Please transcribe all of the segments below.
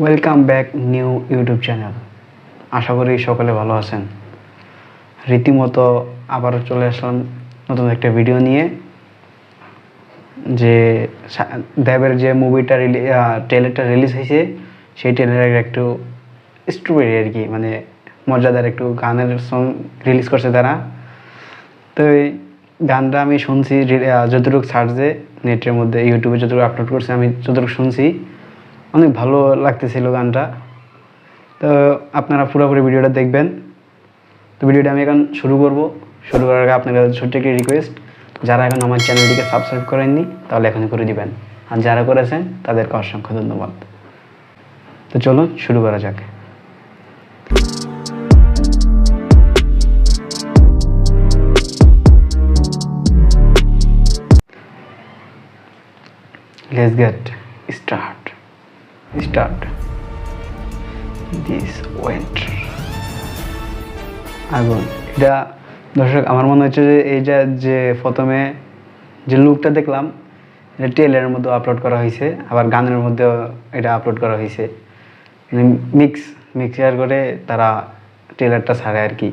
Welcome back new YouTube channel আশা করি সকলে ভালো আছেন। রীতিমতো আবারও চলে আসলাম নতুন একটা ভিডিও নিয়ে, যে দেবের যে মুভিটা রিলি ট্রেলারটা রিলিজ হয়েছে, সেই ট্রেলারের একটু স্ট্রবেরি আর কি মানে মজাদার একটু গানের সং রিলিজ করছে তারা। তো এই গানটা আমি শুনছি যতটুকু সার্চে নেটের মধ্যে ইউটিউবে যতটুকু আপলোড করছে, আমি যতটুকু শুনছি অনেক ভালো লাগতেছিল গানটা। তো আপনারা পুরোপুরি ভিডিওটা দেখবেন। তো ভিডিওটা আমি এখন শুরু করব। শুরু করার আগে আপনাদের ছোট্ট একটি রিকোয়েস্ট যারা এখন আমার চ্যানেলটিকে সাবস্ক্রাইব করেননি, তাহলে এখন করে দিবেন। আর যারা করেছেন, তাদেরকে অসংখ্য ধন্যবাদ। তো চলুন, শুরু করা যাক। Let's get start start this winter আগুন। এটা দর্শক, আমার মনে হচ্ছে যে এই যে প্রথমে যে লুকটা দেখলাম, এটা টেলের মধ্যে আপলোড করা হয়েছে, আবার গানের মধ্যেও এটা আপলোড করা হয়েছে। মিক্স মিক্সার করে তারা ট্রেলারটা ছাড়ে আর কি।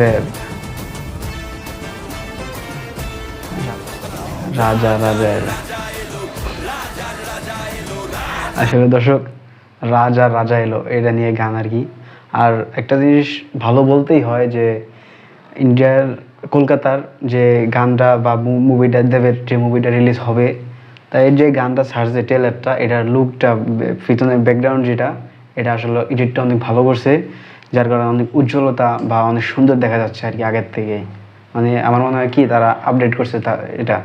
দেব। রাজা রাজা এলা আসলে দর্শক, রাজা রাজা এলো, এটা নিয়ে গান আর কি। আর একটা জিনিস ভালো বলতেই হয় যে, ইন্ডিয়ার কলকাতার যে গানটা বা মুভিটা দেবের যে মুভিটা রিলিজ হবে, তাই যে গানটা ছাড়ছে টেলারটা এটার লুকটা পিছনের ব্যাকগ্রাউন্ড যেটা, এটা আসলে এডিটটা অনেক ভালো করছে, যার কারণে অনেক উজ্জ্বলতা বা অনেক সুন্দর দেখা যাচ্ছে আর কি আগের থেকে। মানে আমার মনে হয় কি তারা আপডেট করছে তা, এটা।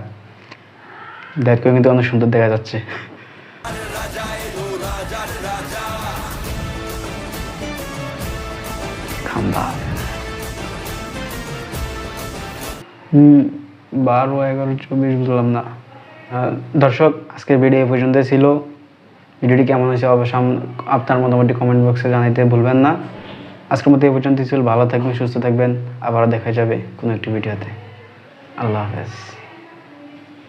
দেখতে কিন্তু অনেক সুন্দর দেখা যাচ্ছে। বারো, এগারো, চব্বিশ বুঝলাম না। দর্শক, আজকের ভিডিও এই পর্যন্ত ছিল। ভিডিওটি কেমন হয়েছে অবশ্যই আপনার মোটামুটি কমেন্ট বক্সে জানাইতে ভুলবেন না। আজকের মতো এই পর্যন্ত ছিল। ভালো থাকবেন, সুস্থ থাকবেন। আবার দেখা যাবে কোনো একটি ভিডিওতে আল্লাহ হাফেজ।